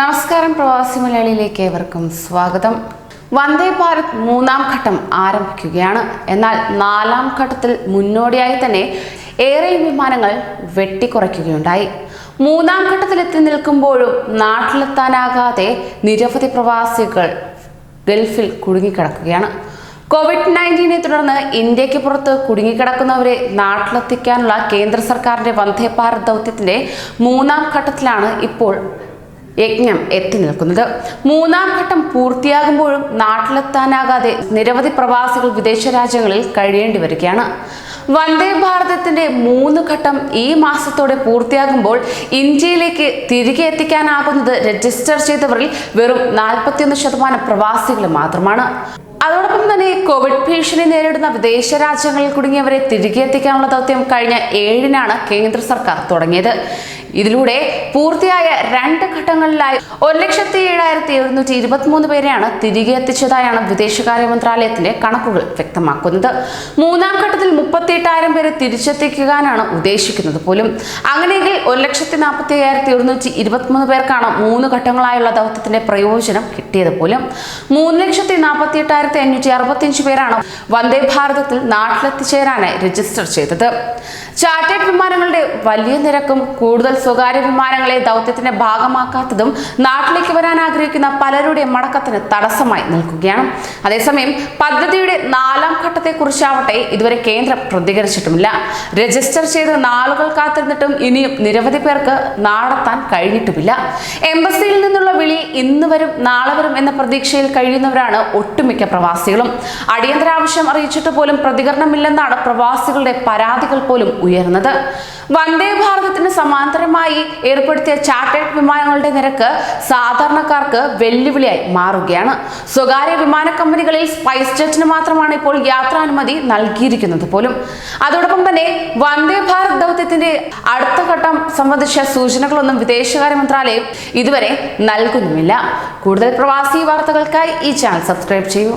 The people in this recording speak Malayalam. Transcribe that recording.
നമസ്കാരം പ്രവാസി മലയാളിയിലേക്ക് ഏവർക്കും സ്വാഗതം. വന്ദേ ഭാരത് മൂന്നാം ഘട്ടം ആരംഭിക്കുകയാണ്. എന്നാൽ നാലാം ഘട്ടത്തിൽ മുന്നോടിയായി തന്നെ ഏറെ വിമാനങ്ങൾ വെട്ടിക്കുറയ്ക്കുകയുണ്ടായി. മൂന്നാം ഘട്ടത്തിൽ എത്തി നിൽക്കുമ്പോഴും നാട്ടിലെത്താനാകാതെ നിരവധി പ്രവാസികൾ ഗൾഫിൽ കുടുങ്ങിക്കിടക്കുകയാണ്. കോവിഡ് നയന്റീനെ തുടർന്ന് ഇന്ത്യയ്ക്ക് പുറത്ത് കുടുങ്ങിക്കിടക്കുന്നവരെ നാട്ടിലെത്തിക്കാനുള്ള കേന്ദ്ര സർക്കാരിന്റെ വന്ദേ ഭാരത് ദൗത്യത്തിന്റെ മൂന്നാം ഘട്ടത്തിലാണ് ഇപ്പോൾ യജ്ഞം എത്തി നിൽക്കുന്നത്. മൂന്നാം ഘട്ടം പൂർത്തിയാകുമ്പോഴും നാട്ടിലെത്താനാകാതെ നിരവധി പ്രവാസികൾ വിദേശ രാജ്യങ്ങളിൽ കഴിയേണ്ടി വരികയാണ്. വന്ദേ ഭാരതത്തിന്റെ മൂന്ന് ഘട്ടം ഈ മാസത്തോടെ പൂർത്തിയാകുമ്പോൾ ഇന്ത്യയിലേക്ക് തിരികെ എത്തിക്കാനാകുന്നത് രജിസ്റ്റർ ചെയ്തവരിൽ വെറും നാൽപ്പത്തിയൊന്ന് ശതമാനം പ്രവാസികൾ മാത്രമാണ്. അതോടൊപ്പം തന്നെ കോവിഡ് ഭീഷണി നേരിടുന്ന വിദേശ രാജ്യങ്ങളിൽ കുടുങ്ങിയവരെ തിരികെ എത്തിക്കാനുള്ള ദൗത്യം കഴിഞ്ഞ ഏഴിനാണ് കേന്ദ്ര സർക്കാർ തുടങ്ങിയത്. ഇതിലൂടെ പൂർത്തിയായ രണ്ട് ഘട്ടങ്ങളിലായി ഒരു ലക്ഷത്തി ഏഴായിരത്തി എഴുന്നൂറ്റി ഇരുപത്തിമൂന്ന് പേരെയാണ് തിരികെ എത്തിച്ചതായാണ് വിദേശകാര്യ മന്ത്രാലയത്തിന്റെ കണക്കുകൾ വ്യക്തമാക്കുന്നത്. മൂന്നാം ഘട്ടത്തിൽ മുപ്പത്തി എട്ടായിരം പേരെ തിരിച്ചെത്തിക്കാനാണ് ഉദ്ദേശിക്കുന്നത് പോലും. അങ്ങനെയെങ്കിൽ ഒരു ലക്ഷത്തി നാൽപ്പത്തി അയ്യായിരത്തി എഴുന്നൂറ്റി ഇരുപത്തിമൂന്ന് പേർക്കാണ് മൂന്ന് ഘട്ടങ്ങളായുള്ള ദൗത്യത്തിന്റെ പ്രയോജനം കിട്ടിയത് പോലും. മൂന്ന് ലക്ഷത്തി നാൽപ്പത്തി എട്ടായിരത്തി അഞ്ഞൂറ്റി അറുപത്തിയഞ്ച് പേരാണ് വന്ദേ ഭാരതത്തിൽ നാട്ടിലെത്തിച്ചേരാനായി രജിസ്റ്റർ ചെയ്തത്. ചാർട്ടേഡ് വിമാനങ്ങളുടെ വലിയ നിരക്കും കൂടുതൽ സ്വകാര്യ വിമാനങ്ങളെ ദൗത്യത്തിന്റെ ഭാഗമാക്കാത്തതും നാട്ടിലേക്ക് വരാൻ ആഗ്രഹിക്കുന്ന പലരുടെ മടക്കത്തിന് തടസ്സമായി നിൽക്കുകയാണ്. അതേസമയം പദ്ധതിയുടെ നാലാം ഘട്ടത്തെക്കുറിച്ചാവട്ടെ ഇതുവരെ കേന്ദ്രം പ്രതികരിച്ചിട്ടുമില്ല. രജിസ്റ്റർ ചെയ്ത് നാളുകൾ കാത്തിരുന്നിട്ടും ഇനിയും നിരവധി പേർക്ക് നാടെത്താൻ കഴിഞ്ഞിട്ടുമില്ല. എംബസിയിൽ നിന്നുള്ള വിളി ഇന്ന് വരും നാളെ വരും എന്ന പ്രതീക്ഷയിൽ കഴിയുന്നവരാണ് ഒട്ടുമിക്ക പ്രവാസികളും. അടിയന്തര ആവശ്യം അറിയിച്ചിട്ട് പോലും പ്രതികരണമില്ലെന്നാണ് പ്രവാസികളുടെ പരാതികൾ പോലും ഉയർന്നത് വന്ദേ ഭാരതത്തിന് സമാന്തരമായി ഏർപ്പെടുത്തിയ ചാർട്ടേഡ് വിമാനങ്ങളുടെ നിരക്ക് സാധാരണക്കാർക്ക് വെല്ലുവിളിയായി മാറുകയാണ്. സ്വകാര്യ വിമാന കമ്പനികളിൽ സ്പൈസ് ജെറ്റിന് മാത്രമാണ് ഇപ്പോൾ യാത്രാനുമതി നൽകിയിരിക്കുന്നത് പോലും. അതോടൊപ്പം തന്നെ വന്ദേ ഭാരത് ദൗത്യത്തിന്റെ അടുത്ത ഘട്ടം സംബന്ധിച്ച സൂചനകളൊന്നും വിദേശകാര്യ മന്ത്രാലയം ഇതുവരെ നൽകുന്നുമില്ല. കൂടുതൽ പ്രവാസി വാർത്തകൾക്കായി ഈ ചാനൽ സബ്സ്ക്രൈബ് ചെയ്യൂ.